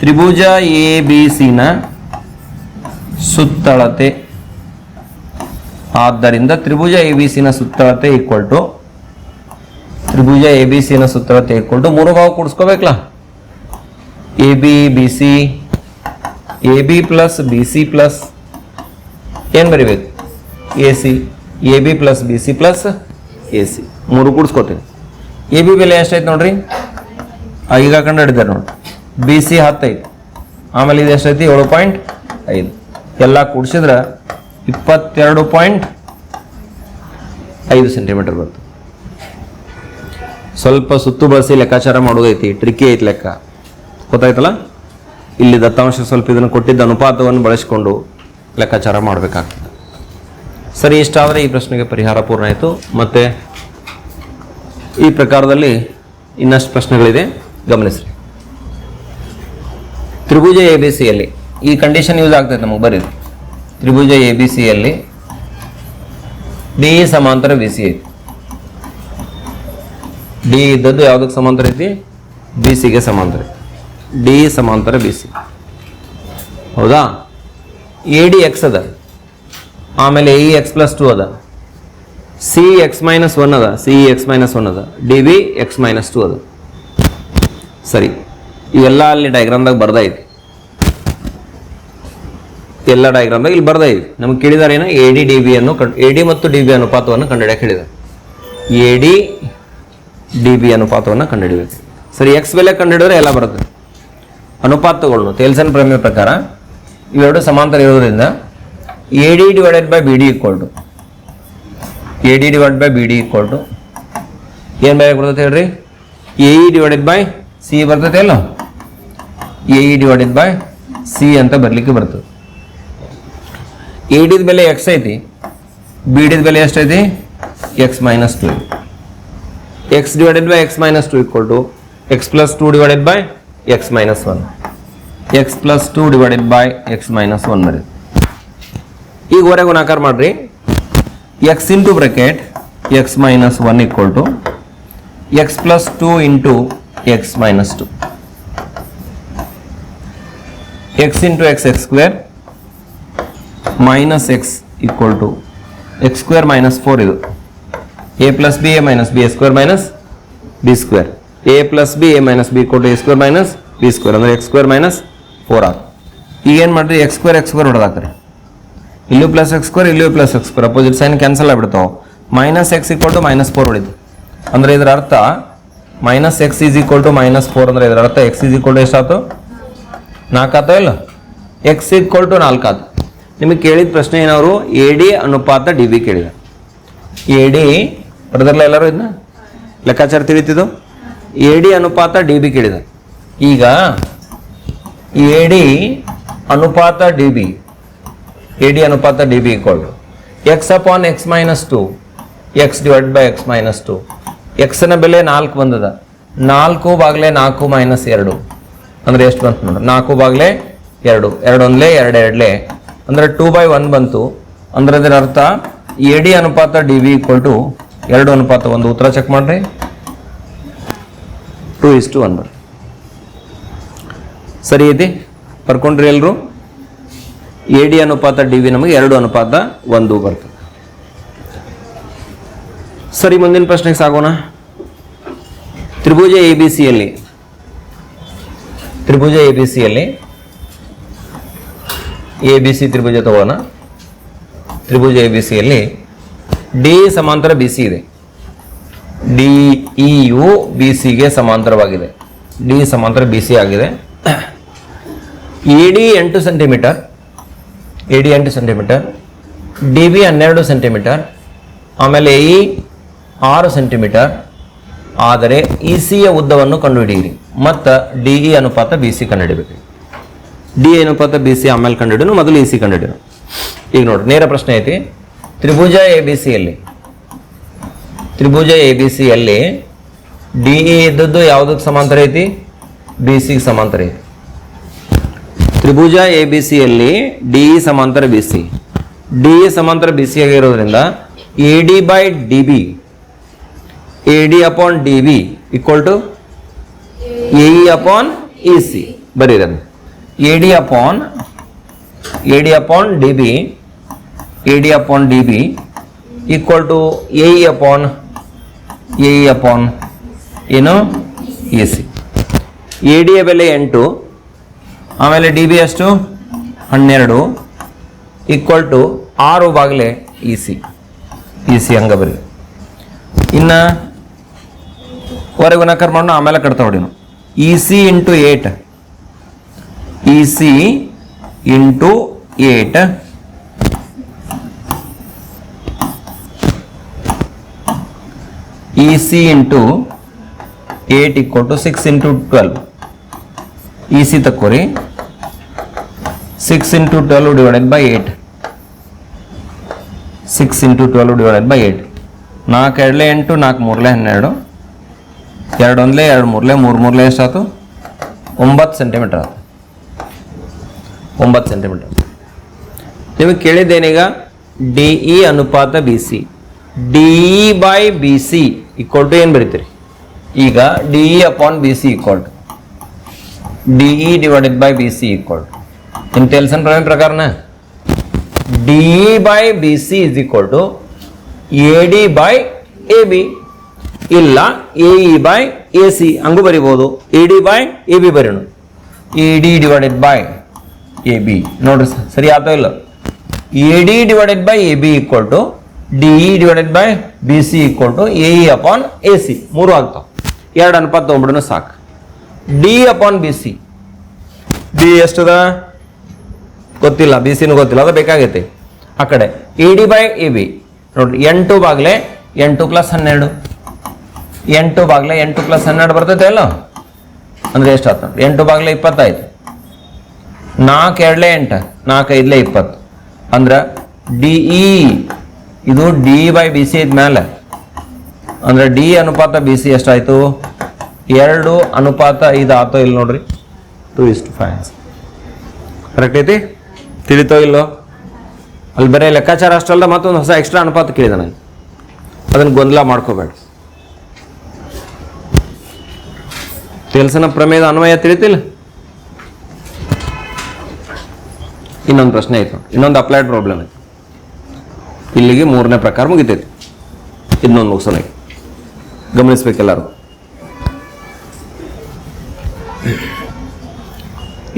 ತ್ರಿಭುಜ ಎ, ಬಿ ಸಿನ ಸುತ್ತಳತೆ. ಆದ್ದರಿಂದ ತ್ರಿಭುಜ ಎ, ಬಿ ಸಿನ ಸುತ್ತಳತೆ ಈಕ್ವಲ್ ಟು ತ್ರಿಭುಜ ಎ, ಬಿ ಸಿನ ಸುತ್ತಳತೆ ಈಕ್ವಲ್ ಟು ಮೂರು ಬಾಹು ಕೂಡಿಸ್ಕೋಬೇಕಲ್ಲ? A, B B, C A B plus B C plus ಏನು ಬರಿಬೇಕು? A C A B plus B C plus A C ಮೂರು ಕೂಡಿಸ್ಕೊತೀನಿ. ಎ ಬಿ ಬೆಲೆ ಎಷ್ಟೈತೆ ನೋಡ್ರಿ? ಈಗ ಕಂಡು ಹಿಡಿದಾರೆ ನೋಡಿ. ಬಿ ಸಿ ಹತ್ತೈತೆ ಆಮೇಲೆ ಇದು ಎಷ್ಟೈತಿ ಏಳು ಪಾಯಿಂಟ್ ಐದು. ಎಲ್ಲ ಕೂಡಿಸಿದ್ರೆ ಇಪ್ಪತ್ತೆರಡು ಪಾಯಿಂಟ್ ಐದು ಸೆಂಟಿಮೀಟರ್ ಬರ್ತದೆ ಸ್ವಲ್ಪ ಸುತ್ತು ಬಳಸಿ ಲೆಕ್ಕಾಚಾರ ಮಾಡೋದೈತಿ. ಟ್ರಿಕ್ಕಿ ಐತಿ ಲೆಕ್ಕ. ಗೊತ್ತಾಯ್ತಲ್ಲ? ಇಲ್ಲಿ ದತ್ತಾಂಶ ಸ್ವಲ್ಪ ಇದನ್ನು ಕೊಟ್ಟಿದ್ದ ಅನುಪಾತವನ್ನು ಬಳಸಿಕೊಂಡು ಲೆಕ್ಕಾಚಾರ ಮಾಡಬೇಕಾಗ್ತದೆ. ಸರಿ, ಇಷ್ಟಾದರೆ ಈ ಪ್ರಶ್ನೆಗೆ ಪರಿಹಾರ ಪೂರ್ಣ ಆಯಿತು. ಮತ್ತು ಈ ಪ್ರಕಾರದಲ್ಲಿ ಇನ್ನಷ್ಟು ಪ್ರಶ್ನೆಗಳಿದೆ. ಗಮನಿಸಿ ತ್ರಿಭುಜ ಎ ಬಿ ಸಿಯಲ್ಲಿ ಈ ಕಂಡೀಷನ್ ಯೂಸ್ ಆಗ್ತೈತೆ ನಮಗೆ ಬರೀ ತ್ರಿಭುಜ ಎ ಬಿ ಸಿಯಲ್ಲಿ ಡಿ ಸಮಾಂತರ ಬಿ ಸಿ ಐತಿ. ಡಿ ಇದ್ದದ್ದು ಯಾವುದಕ್ಕೆ ಸಮಾಂತರ ಐತಿ? ಬಿ ಸಿಗೆ ಸಮಾಂತರ ಡಿ ಸಮಾಂತರ ಬಿ ಸಿ. ಹೌದಾ? ಎ ಡಿ ಎಕ್ಸ್ ಅದ. ಆಮೇಲೆ ಎ ಎಕ್ಸ್ ಪ್ಲಸ್ ಟು ಅದ. ಸಿ ಎಕ್ಸ್ ಮೈನಸ್ ಒನ್ ಅದ. ಸಿ ಎಕ್ಸ್ ಮೈನಸ್ ಒನ್ ಅದ. D B X minus two ಅದ. ಸರಿ. ಇವೆಲ್ಲ ಅಲ್ಲಿ ಡಯಾಗ್ರಾಮ್ದಾಗ ಬರ್ದೈತಿ ಎಲ್ಲ ಡಯಾಗ್ರಾಮ್ದಾಗ ಇಲ್ಲಿ ಬರ್ದೈತಿ ನಮ್ಗೆ ಕೇಳಿದಾರೆ ಏನೋ? ಎ ಡಿ ಡಿ ಬಿ ಅನ್ನು ಎ ಡಿ ಮತ್ತು ಡಿ ಬಿ ಅನುಪಾತವನ್ನು ಕಂಡುಹಿಡಿಯಕ್ಕೆ ಹೇಳಿದ್ದಾರೆ ಎ ಡಿ ಡಿ ಬಿ ಅನುಪಾತವನ್ನು ಕಂಡುಹಿಡಿಯಬೇಕು ಸರಿ, ಎಕ್ಸ್ ಬೆಲೆ ಕಂಡುಹಿಡಿದ್ರೆ ಎಲ್ಲ ಬರುತ್ತೆ. ಅನುಪಾತಗಳನ್ನು ತೇಲ್ಸನ್ ಪ್ರಮೇಯ ಪ್ರಕಾರ ಇವೆರಡು ಸಮಾಂತರ ಇರೋದ್ರಿಂದ A D divided by B D equal to A D divide by B D equal to ಏನು ಬೇರೆ ಬರ್ತೈತೆ ಹೇಳ್ರಿ? A E divided by C ಬರ್ತೈತೆ ಅಲ್ಲ? A E divided by C ಅಂತ ಬರಲಿಕ್ಕೆ ಬರ್ತದೆ. ಎ ಡಿದ ಬೆಲೆ ಎಕ್ಸ್ ಐತಿ ಬಿ ಡಿದ ಬೆಲೆ ಎಷ್ಟೈತಿ? X minus two X divided by X minus two equal to X plus two divided by X minus one X plus two divided by X minus one ಬರೀ ಈಗ ಹೊರಗೆ ಗುಣಾಕಾರ ಮಾಡ್ರಿ X into bracket X minus one equal to X plus two into X minus two X into X X square minus X equal to X square minus four ಇದು A plus B A minus B A square minus B square A plus B A minus B ಕೊಟ್ಟು A square minus B square ಅಂದರೆ X square minus four or ಈಗ ಏನು ಮಾಡ್ರಿ? X square X square ಹೊಡೆದಾಕ್ರಿ. ಇಲ್ಲೂ plus X square ಇಲ್ಲೂ plus X square opposite sign cancel ಆಗ್ಬಿಡ್ತಾವೆ. Minus X equal to minus four ಹೊಡಿತು. ಅಂದರೆ ಇದರ ಅರ್ಥ minus X is equal to minus four ಅಂದರೆ ಇದರ ಅರ್ಥ ಎಕ್ಸ್ ಈಸ್ ಈಕ್ವಲ್ ಟು ಎಷ್ಟಾಯ್ತು ನಾಲ್ಕು ಆತ ಇಲ್ಲ? ಎಕ್ಸ್ ಈಕ್ವಲ್ ಟು ನಾಲ್ಕು ಆತು ನಿಮಗೆ ಕೇಳಿದ ಪ್ರಶ್ನೆ ಏನವರು? ಎ ಡಿ ಅನುಪಾತ ಡಿ ಬಿ ಕೇಳಿದ. ಎ ಡಿ ಬರೆದ್ರಲ್ಲ ಎಲ್ಲರೂ ಇದನ್ನ? ಲೆಕ್ಕಾಚಾರ ತಿಳಿತಿದ್ದು? ಎ ಡಿ ಅನುಪಾತ ಡಿ ಬಿ ಕೇಳಿದೆ. ಈಗ ಎ ಡಿ ಅನುಪಾತ ಡಿ ಬಿ, ಎ ಡಿ ಅನುಪಾತ D B equal to x upon x minus two x divide by x minus two ಎಕ್ಸ್ನ ಬೆಲೆ ನಾಲ್ಕು ಬಂದದ. ನಾಲ್ಕು ಬಾಗ್ಲೆ ನಾಲ್ಕು ಮೈನಸ್ ಎರಡು. ಅಂದರೆ ಎಷ್ಟು ಬಂತು ನೋಡಿ, ನಾಲ್ಕು ಬಾಗ್ಲೆ ಎರಡು. ಎರಡು ಒಂದ್ಲೆ, ಎರಡು ಎರಡ್ಲೆ. ಅಂದರೆ ಟೂ ಬೈ ಒನ್ ಬಂತು. ಅಂದ್ರೆ ಅದರ ಅರ್ಥ ಎ ಡಿ ಅನುಪಾತ ಡಿ ಬಿ ಈಕ್ವಲ್ ಟು ಎರಡು ಅನುಪಾತ ಒಂದು. ಉತ್ತರ ಚೆಕ್ ಮಾಡ್ರಿ. ಟೂ ಇಸ್ ಟು ಒನ್ ಬರ್ ಸರಿ ಇದೆ? ಬರ್ಕೊಂಡ್ರಿ ಎಲ್ಲರೂ ಎ ಡಿ ಅನುಪಾತ ಡಿ ವಿ ನಮಗೆ ಎರಡು ಅನುಪಾತ, ಒಂದು ಬರ್ತದೆ ಸರಿ, ಮುಂದಿನ ಪ್ರಶ್ನೆಗೆ ಸಾಗೋಣ. ತ್ರಿಭುಜ ಎ ಬಿ ಸಿಯಲ್ಲಿ ತ್ರಿಭುಜ ಎ ಬಿ ಸಿಯಲ್ಲಿ ಎ ಬಿ ಸಿ ತ್ರಿಭುಜ ತಗೋಣ. ತ್ರಿಭುಜ ಎ ಬಿ ಸಿಯಲ್ಲಿ ಡಿ ಸಮಾಂತರ ಬಿ ಸಿ ಇದೆ. ಡಿ ಇ ಯು ಬಿ ಸಿಗೆ ಸಮಾಂತರವಾಗಿದೆ. ಡಿ ಸಮಾಂತರ ಬಿ ಸಿ ಆಗಿದೆ. ಎ ಡಿ ಎಂಟು ಸೆಂಟಿಮೀಟರ್. ಎ ಡಿ ಎಂಟು ಸೆಂಟಿಮೀಟರ್. ಡಿ ಬಿ ಹನ್ನೆರಡು ಸೆಂಟಿಮೀಟರ್. ಆಮೇಲೆ ಇ ಆರು ಸೆಂಟಿಮೀಟರ್. ಆದರೆ ಇ ಸಿಯ ಉದ್ದವನ್ನು ಕಂಡುಹಿಡಿಯಿರಿ. ಮತ್ತು ಡಿ ಇ ಅನುಪಾತ ಬಿ ಸಿ ಕಂಡುಹಿಡಿಬೇಕು. ಡಿ ಅನುಪಾತ ಬಿ ಸಿ ಆಮೇಲೆ ಕಂಡುಹಿಡಿದು, ಮೊದಲು ಇ ಸಿ ಕಂಡುಹಿಡಿದು ಈಗ ನೋಡಿ ನೇರ ಪ್ರಶ್ನೆ ಐತಿ. ತ್ರಿಭುಜ ಎ ಬಿ ಸಿಯಲ್ಲಿ ತ್ರಿಭುಜ ಎ ಬಿ ಸಿಯಲ್ಲಿ ಡಿ ಇ ಇದ್ದದ್ದು ಯಾವುದಕ್ಕೆ ಸಮಾಂತರ ಐತಿ? ಬಿ ಸಿಗೆ ಸಮಾಂತರ ಐತಿ. ತ್ರಿಭುಜ ಎ ಬಿ ಸಿಯಲ್ಲಿ ಡಿ ಇ ಸಮಾಂತರ ಬಿ ಸಿ ಡಿ ಇ ಸಮಾಂತರ ಬಿ ಸಿ ಆಗಿರೋದ್ರಿಂದ A D by D B A D upon D B equal to A E upon E C ಬರೀರದು. A D upon A D upon D B A D upon D B equal to A E upon A upon ಏನು A C A ಡಿಯ ಬೆಲೆ ಎಂಟು, ಆಮೇಲೆ D B ಎಷ್ಟು? ಹನ್ನೆರಡು equal to ಆರು ಬಾಗಿಲೆ E C E C ಹಂಗೆ ಬರಿ. ಇನ್ನು ಹೊರಗೆ ಗುಣಾಕಾರ ಮಾಡೋಣ ಆಮೇಲೆ ಕಟ್ತಾ ಹೊಡಿನು. E C into eight E C into eight E C into eight equal to six into twelve E C ತಕ್ಕೋರಿ. Six into twelve divided by eight six into twelve divided by eight ನಾಲ್ಕು ಎರಡಲೆ ಎಂಟು, ನಾಲ್ಕು ಮೂರಲೆ ಹನ್ನೆರಡು. ಎರಡು ಒಂದಲೇ ಎರಡು ಮೂರಲೆ, ಮೂರು ಮೂರಲೆ ಎಷ್ಟಾಯ್ತು ಒಂಬತ್ತು ಸೆಂಟಿಮೀಟರ್ ಆಯ್ತು ಒಂಬತ್ತು ಸೆಂಟಿಮೀಟರ್ ನಿಮಗೆ ಕೇಳಿದ್ದೇನೀಗ? ಡಿ ಇ ಅನುಪಾತ B C D E by B C equal to ಏನು ಬರೀತೀರಿ? ಈಗ D E upon B C equal to D E divided by B C equal to ನಿಮ್ಮ ಟೆಲ್ಸನ್ ಪ್ರಮೇಯ ಪ್ರಕಾರನ? D E by B C is equal to A D by A B ಇಲ್ಲ A E by A C ಹಂಗೂ ಬರಿಬೋದು. A D by A B ಬರೋಣ A D divided by A B ನೋಡ್ರಿ ಸರಿ ಆತೋ ಇಲ್ಲ. A D divided by A B equal to D E divided by B C equal to A E upon A C ಮೂರು ಆಗ್ತಾವೆ. ಎರಡು ಅನುಪಾತ ತೊಗೊಂಡ್ಬಿಡೋಣ ಸಾಕು. D upon B C D ಎಷ್ಟದ? ಗೊತ್ತಿಲ್ಲ ಬಿ ಸಿನೂ ಗೊತ್ತಿಲ್ಲ ಅದು ಬೇಕಾಗೈತಿ. ಆ ಕಡೆ E D by A B ನೋಡ್ರಿ ಎಂಟು ಬಾಗ್ಲೆ ಎಂಟು ಪ್ಲಸ್ ಹನ್ನೆರಡು. ಎಂಟು ಬಾಗ್ಲೆ ಎಂಟು ಪ್ಲಸ್ ಹನ್ನೆರಡು ಬರ್ತೈತೆ ಅಲ್ಲ? ಅಂದ್ರೆ ಎಷ್ಟು ಆಯ್ತು ನೋಡ್ರಿ ಎಂಟು ಬಾಗ್ಲೆ ಇಪ್ಪತ್ತೈದು ನಾಲ್ಕು ಎರಡ್ಲೆ ಎಂಟು ನಾಲ್ಕು ಐದ್ಲೆ ಇಪ್ಪತ್ತು. ಅಂದ್ರೆ ಡಿ ಇ ಇದು ಡಿ ಬೈ ಬಿ ಸಿ ಮೇಲೆ ಅಂದರೆ ಡಿ ಅನುಪಾತ ಬಿ ಸಿ ಎಷ್ಟಾಯಿತು? ಎರಡು ಅನುಪಾತ ಐದು ಆತೋ ಇಲ್ಲ ನೋಡ್ರಿ. Two is to five correct ಐತಿ? ತಿಳಿತೋ ಇಲ್ಲೋ ಅಲ್ಲಿ ಬರೀ ಲೆಕ್ಕಾಚಾರ ಅಷ್ಟಲ್ಲ ಮತ್ತೊಂದು ಹೊಸ ಎಕ್ಸ್ಟ್ರಾ ಅನುಪಾತ ಕೇಳಿದೆ ನಾನು ಅದನ್ನು ಗೊಂದಲ ಮಾಡ್ಕೋಬೇಡ. ತೆಲ್ಸನ ಪ್ರಮೇಯದ ಅನ್ವಯ ತಿಳಿತಿಲ್ಲ? ಇನ್ನೊಂದು ಪ್ರಶ್ನೆ ಆಯ್ತು ಇನ್ನೊಂದು ಅಪ್ಲೈಡ್ ಪ್ರಾಬ್ಲಮ್ ಐತೆ. ಇಲ್ಲಿಗೆ ಮೂರನೇ ಪ್ರಕಾರ ಮುಗಿತೈತಿ. ಇನ್ನೊಂದು ಮುಗಿಸೋಣ. ಗಮನಿಸ್ಬೇಕೆಲ್ಲರೂ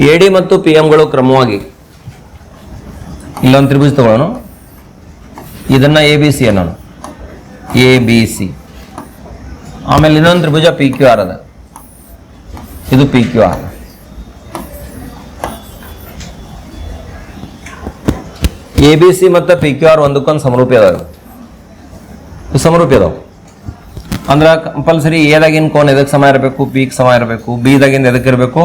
ಎ ಡಿ ಮತ್ತು ಪಿ ಎಂಗಳು ಕ್ರಮವಾಗಿ ಇಲ್ಲೊಂದು ತ್ರಿಭುಜ ತಗೊಳ್ಳೋಣ. ಇದನ್ನು ಎ ಬಿ ಸಿ ಅನ್ನೋಣ ಎ ಬಿ ಸಿ. ಆಮೇಲೆ ಇನ್ನೊಂದು ತ್ರಿಭುಜ ಪಿ ಕ್ಯೂ ಆರ್ ಅದ. ಇದು P Q R. A B C ಮತ್ತು ಪಿ ಕ್ಯೂ ಆರ್ ಒಂದಕ್ಕೊಂದು ಸಮರೂಪಿ ಅದಾವ ಸಮರೂಪಿ ಅದಾವ. ಅಂದ್ರೆ ಕಂಪಲ್ಸರಿ ಎದಾಗಿನ ಕೋನ್ ಎದಕ್ಕೆ ಸಮ ಇರಬೇಕು? ಪಿಗೆ ಸಮ ಇರಬೇಕು. ಬಿದಾಗಿಂದ ಎದಕ್ಕೆ ಇರಬೇಕು?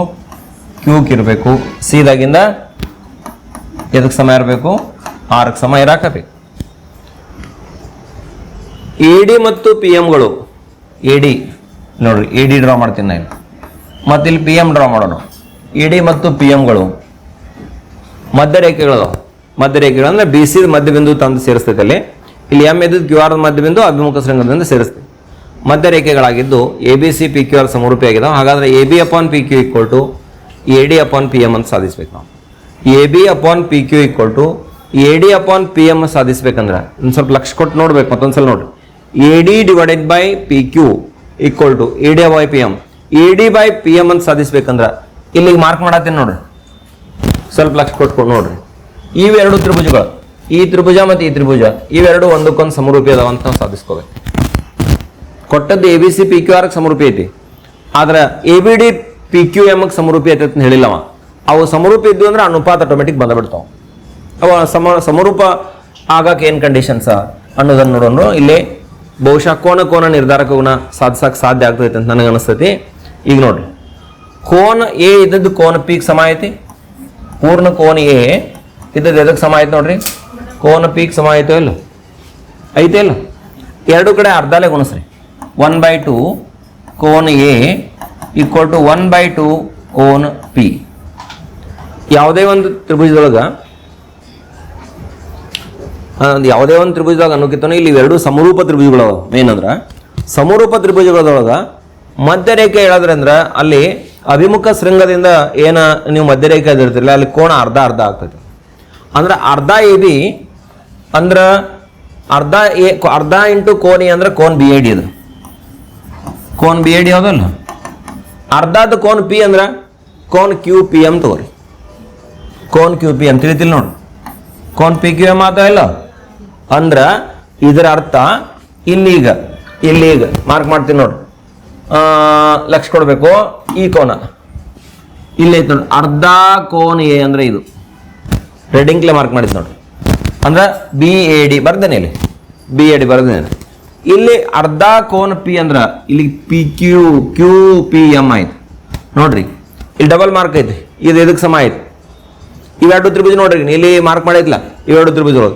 ಕ್ಯೂಕ್ ಇರಬೇಕು. ಸಿದಾಗಿಂದ ಎದಕ್ಕೆ ಸಮ ಇರಬೇಕು? ಆರಕ್ಕೆ ಸಮ ಇರಾಕಬೇಕು ಎ ಡಿ ಮತ್ತು ಪಿ ಎಮ್ಗಳು ಎ ಡಿ ನೋಡ್ರಿ ಎ ಡಿ ಡ್ರಾ ಮಾಡ್ತೀನಿ ನಾನು ಮತ್ತಿಲ್ಲಿ ಪಿ ಎಂ ಡ್ರಾ ಮಾಡೋಣ. ಎ ಡಿ ಮತ್ತು ಪಿ ಎಮ್ಗಳು ಮಧ್ಯರೇಖೆಗಳು ಅದಾವ. ಮಧ್ಯರೇಖೆಗಳು ಅಂದ್ರೆ ಬಿ ಸಿ ಮಧ್ಯಬಿಂದು ತಂದು ಸೇರಿಸ್ತೈತೆ ಅಲ್ಲಿ. ಇಲ್ಲಿ ಎಂ ಎದ್ದು ಕ್ಯೂ ಆರ್ ಮಧ್ಯಬಿಂದು ಅಭಿಮುಖ ಶೃಂಗದಿಂದ ಮಧ್ಯ ರೇಖೆಗಳಾಗಿದ್ದು A B C P Q R ಸಮರೂಪಿ ಆಗಿದಾವೆ ಹಾಗಾದ್ರೆ A B upon P Q equal to A D upon P M ಅಂತ ಸಾಧಿಸ್ಬೇಕು ನಾವು. A B upon P Q equal to A D upon P M ಸಾಧಿಸ್ಬೇಕಂದ್ರೆ, ಒಂದು ಸ್ವಲ್ಪ ಲಕ್ಷ ಕೊಟ್ಟು ನೋಡ್ಬೇಕು ಮತ್ತೊಂದ್ಸಲ ನೋಡ್ರಿ. A D divided by P Q equal to A D by P M A D by P M ಅಂತ ಸಾಧಿಸ್ಬೇಕಂದ್ರೆ, ಇಲ್ಲಿಗೆ ಮಾರ್ಕ್ ಮಾಡತ್ತೇನೆ ನೋಡ್ರಿ. ಸ್ವಲ್ಪ ಲಕ್ಷ ಕೊಟ್ಕೊಂಡು ನೋಡ್ರಿ. ಇವೆರಡು ತ್ರಿಭುಜಗಳು. ಈ ತ್ರಿಭುಜ ಮತ್ತು ಈ ತ್ರಿಭುಜ, ಇವೆರಡು ಒಂದಕ್ಕೊಂದು ಸಮರೂಪಿ ಅದಾವ ಅಂತ ನಾವು ಸಾಧಿಸ್ಕೋಬೇಕು ಕೊಟ್ಟದ್ದು A B C P Q ಆರ್ಗೆ ಸಮರೂಪಿ ಐತಿ. ಆದ್ರೆ A B D P Q ಎಮ್ಗೆ ಸಮರೂಪಿ ಐತೆ ಅಂತ ಹೇಳಿಲ್ಲವ. ಅವು ಸಮರೂಪಿ ಇದ್ವು ಅಂದ್ರೆ ಅನುಪಾತ ಆಟೋಮೆಟಿಕ್ ಬಂದ್ಬಿಡ್ತಾವ. ಅವ ಸಮ, ಸಮರೂಪ ಆಗಕ್ಕೆ ಏನು ಕಂಡೀಷನ್ಸ ಅನ್ನೋದನ್ನು ನೋಡೋಣ ಇಲ್ಲಿ ಬಹುಶಃ ಕೋನ ಕೋನ ನಿರ್ಧಾರಕವನ್ನ ಸಾಧಿಸಕ್ಕೆ ಸಾಧ್ಯ ಆಗ್ತೈತೆ ಅಂತ ನನಗೆ ಅನಿಸ್ತೈತಿ. ಈಗ ನೋಡ್ರಿ. ಕೋನ ಎ ಇದ್ದದ್ದು ಕೋನ ಪಿಗೆ ಸಮ ಐತಿ. ಪೂರ್ಣ ಕೋನ ಎ ಇದ್ದದ್ದು ಎದಕ್ಕೆ ಸಮ ಆಯ್ತು ನೋಡ್ರಿ? ಕೋನ ಪೀಕ್ ಸಮ ಆಯ್ತು ಇಲ್ಲ? ಐತೆ ಇಲ್ಲ? ಎರಡು ಕಡೆ ಅರ್ಧಲೇ ಗುಣಿಸ್ರಿ one by two cone A equal to one by two cone P ಯಾವುದೇ ಒಂದು ತ್ರಿಭುಜದೊಳಗೆ ಯಾವುದೇ ಒಂದು ತ್ರಿಭುಜದಾಗ ಅನ್ನೋಕ್ಕಿಂತ ಇಲ್ಲಿ ಎರಡು ಸಮರೂಪ ತ್ರಿಭುಜಗಳು ಮೇನ್ ಅಂದ್ರೆ, ಸಮರೂಪ ತ್ರಿಭುಜಗಳದೊಳಗೆ ಮಧ್ಯರೇಖೆ ಹೇಳೋದ್ರೆ ಅಂದ್ರೆ ಅಲ್ಲಿ ಅಭಿಮುಖ ಶೃಂಗದಿಂದ ಏನ ನೀವು ಮಧ್ಯರೇಖೆ ಇರ್ತಿರಲ್ಲ ಅಲ್ಲಿ ಕೋಣ ಅರ್ಧ ಅರ್ಧ ಆಗ್ತೈತೆ. ಅಂದ್ರೆ ಅರ್ಧ ಎ ಬಿ ಅಂದ್ರೆ ಅರ್ಧ ಎ ಅರ್ಧ ಇಂಟು ಕೋನ್ ಎ ಅಂದ್ರೆ ಕೋನ್ ಬಿ ಎ ಡಿ ಅದು. ಕೋನ್ ಬಿ ಎ ಡಿ ಯಾವುದಲ್ಲ? ಅರ್ಧದ ಕೋನ್ ಪಿ ಅಂದ್ರೆ ಕೋನ್ ಕ್ಯೂ ಪಿ ಎಂ ತಗೋರಿ. ಕೋನ್ ಕ್ಯೂ ಪಿ ಎಂ ತಿಳಿತಿಲ್ಲ ನೋಡ್ರಿ ಕೋನ್ ಪಿ ಕ್ಯೂ ಎಂ ಆತ ಇಲ್ಲ? ಅಂದ್ರ ಇದರ ಅರ್ಥ ಇಲ್ಲೀಗ ಇಲ್ಲೀಗ. ಮಾರ್ಕ್ ಮಾಡ್ತೀನಿ ನೋಡ್ರಿ ಆ, ಲಕ್ಷ ಕೊಡಬೇಕು. ಈ ಕೋನ. ಇಲ್ಲೈತೆ ನೋಡಿ. ಅರ್ಧ ಕೋನ್ ಎ ಅಂದ್ರೆ ಇದು. ರೆಡಿಂಗ್ಲೆ ಮಾರ್ಕ್ ಮಾಡಿದ್ದು ನೋಡ್ರಿ ಅಂದ್ರೆ ಬಿ ಎ ಡಿ ಬರ್ದೇನೆ ಇಲ್ಲಿ. ಬಿ ಎ ಡಿ ಬರ್ದೇನೆ. ಇಲ್ಲಿ ಅರ್ಧ ಕೋನ್ ಪಿ ಅಂದ್ರೆ ಇಲ್ಲಿ P Q Q P M ಆಯ್ತು. ನೋಡ್ರಿ, ಇಲ್ಲಿ ಡಬಲ್ ಮಾರ್ಕ್ ಐತಿ. ಇದು ಇದಕ್ಕೆ ಸಮ ಆಯ್ತು? ಇವೆರಡು ತ್ರಿಭುಜ ನೋಡ್ರಿ, ಇಲ್ಲಿ ಮಾರ್ಕ್ ಮಾಡೈತಿಲ್ಲ ಇವೆರಡು ತ್ರಿಭುಜಗಳು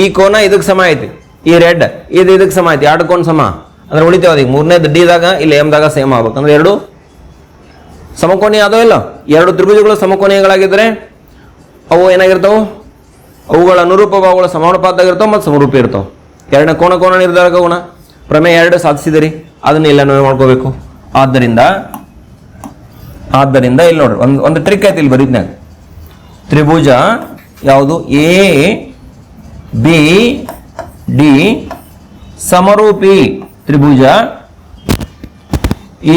ಈ ಕೋನ ಇದಕ್ಕೆ ಸಮ ಐತಿ ಈ ರೆಡ್ ಇದು ಇದಕ್ಕೆ ಸಮ ಐತಿ ಎರಡು ಕೋನ್ ಸಮ. ಅಂದ್ರೆ ಉಳಿತೇವ ಅದಕ್ಕೆ ಮೂರನೇದು ಡಿದಾಗ ಇಲ್ಲಿ ಎಮ್ದಾಗ ಸೇಮ್ ಆಗ್ಬೇಕು. ಅಂದ್ರೆ ಎರಡು ಸಮಕೋನಿ ಅದೋ ಇಲ್ಲ? ಎರಡು ತ್ರಿಭುಜಗಳು ಸಮಕೋನೀಯಗಳಾಗಿದ್ದರೆ ಅವು ಏನಾಗಿರ್ತಾವು? ಅವುಗಳ ಅನುರೂಪ ಅವುಗಳ ಸಮಾನುಪಾತದಾಗ ಇರ್ತಾವ ಮತ್ತು ಸಮರೂಪ ಇರ್ತಾವೆ. ಎರಡನೇ ಕೋಣ ಕೋಣ ನಿರ್ಧಾರಕ ಗುಣ. ಪ್ರಮೇಯ ಎರಡು ಸಾಧಿಸಿದಿರಿ. ಅದನ್ನ ಇಲ್ಲ ನಾವು ಮಾಡ್ಕೋಬೇಕು. ಆದ್ದರಿಂದ ಆದ್ದರಿಂದ ಇಲ್ಲಿ ನೋಡ್ರಿ, ಒಂದು ಒಂದು ಟ್ರಿಕ್ ಐತಿ ಇಲ್ಲಿ ಬರೀದ್ನಾಗ ತ್ರಿಭುಜ ಯಾವುದು? ಎ ಬಿ ಡಿ ಸಮರೂಪಿ ತ್ರಿಭುಜ.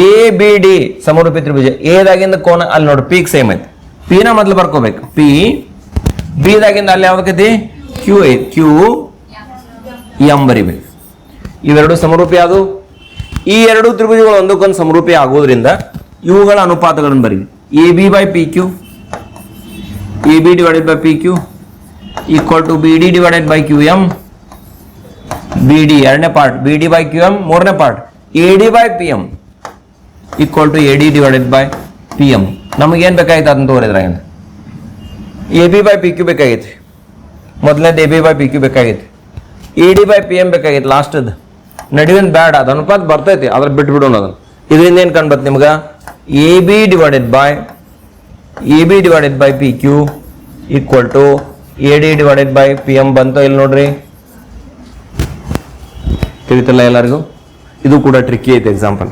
ಎ ಬಿ ಡಿ ಸಮರೂಪಿ ತ್ರಿಭುಜ. ಎದಾಗಿಂದ ಕೋನ ಅಲ್ಲಿ ನೋಡಿ ಪೀಕ್ ಸೇಮ್ ಐತಿ ಪಿನ ಮೊದಲು ಬರ್ಕೋಬೇಕು. ಪಿ ಬಿ ದಾಗಿಂದ ಅಲ್ಲಿ ಯಾವ್ದಕ್ಕೈತಿ ಕ್ಯೂ ಐತಿ. ಕ್ಯೂ ಎಂ ಬರಿಬೇಕು. ಇವೆರಡು ಸಮರೂಪಿ ಅದು ಈ ಎರಡು ತ್ರಿಭುಜಗಳು ಒಂದಕ್ಕೊಂದು ಸಮರೂಪಿ ಆಗೋದ್ರಿಂದ ಇವುಗಳ ಅನುಪಾತಗಳನ್ನು ಬರೀ A B by P Q A B divided by P Q equal to B D divided by Q M B D ಎರಡನೇ part B D by Q M ಮೂರನೇ part A D by P M equal to A D divided by P M ನಮಗೇನು ಬೇಕಾಗಿತ್ತು ಅದನ್ನ ಏನು A B by P Q ಬೇಕಾಗಿತ್ತು. ಮೊದಲನೇದು A B by P Q ಬೇಕಾಗಿತ್ತು. E D by P M ಬೇಕಾಗಿತ್ತು ಲಾಸ್ಟದ್ದು ನಡುವಿನ ಬ್ಯಾಡ, ಅದು ಅನುಪಾತ ಬರ್ತೈತಿ ಅದ್ರ ಬಿಟ್ಟು ಬಿಡೋಣ ಅದನ್ನು. ಇದರಿಂದ ಏನು ಕಂಡು ನಿಮ್ಗೆ? A B divided by A B divided by P Q equal to A D divided by P M ಬಂತು ಇಲ್ಲಿ ನೋಡ್ರಿ? ತಿಳಿತಲ್ಲ ಎಲ್ಲರಿಗೂ? ಇದು ಕೂಡ ಟ್ರಿಕ್ಕಿ ಐತೆ ಎಕ್ಸಾಂಪಲ್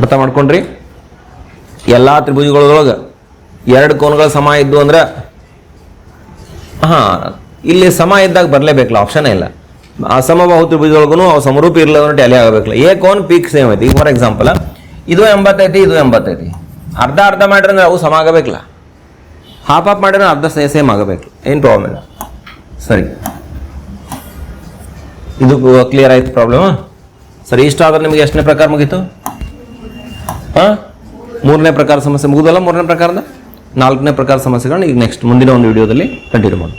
ಅರ್ಥ ಮಾಡ್ಕೊಂಡ್ರಿ? ಎಲ್ಲ ತ್ರಿಭುಜಗಳೊಳಗೆ ಎರಡು ಕೋನಗಳು ಸಮ ಇದ್ದು ಅಂದ್ರೆ, ಹಾಂ, ಇಲ್ಲಿ ಸಮ ಇದ್ದಾಗ ಬರಲೇಬೇಕಲ್ಲ ಆಪ್ಷನ್ ಇಲ್ಲ. ಅಸಮಬಾಹು ತ್ರಿಭುಜದೊಳಗೂ ಅವು ಸಮರೂಪ ಇರಲಿಲ್ಲ ಅಂದ್ರೆ ಟ್ಯಾಲಿ ಆಗಬೇಕಲ್ಲ. ಎ ಕೋನ್ ಪೀಕ್ ಸೇಮ್ ಐತಿ. ಫಾರ್ ಎಕ್ಸಾಂಪಲ್ ಇದು ಎಂಬತ್ತೈತಿ ಇದು ಎಂಬತ್ತೈತಿ. ಅರ್ಧ ಅರ್ಧ ಮಾಡಿದ್ರೆ ಅವು ಸಮ ಆಗಬೇಕಲ್ಲ. ಹಾಫ್ ಆಫ್ ಮಾಡಿದ್ರೆ ಅರ್ಧ ಸೇ ಸೇಮ್ ಆಗಬೇಕು. ಏನು ಪ್ರಾಬ್ಲಮ್ ಇಲ್ಲ. ಸರಿ. ಇದು ಕ್ಲಿಯರ್ ಆಯ್ತು ಪ್ರಾಬ್ಲಮ್ ಸರಿ, ಇಷ್ಟ ಆದ್ರೆ ನಿಮಗೆ ಎಷ್ಟನೇ ಪ್ರಕಾರ ಮುಗೀತು? ಹಾಂ? ಮೂರನೇ ಪ್ರಕಾರ ಸಮಸ್ಯೆ ಮುಗಿದಲ್ಲ ಮೂರನೇ ಪ್ರಕಾರದ? ನಾಲ್ಕನೇ ಪ್ರಕಾರ ಸಮಸ್ಯೆಗಳನ್ನ ಈಗ ನೆಕ್ಸ್ಟ್ ಮುಂದಿನ ಒಂದು ವಿಡಿಯೋದಲ್ಲಿ ಕಂಟಿನ್ಯೂ ಮಾಡೋಣ.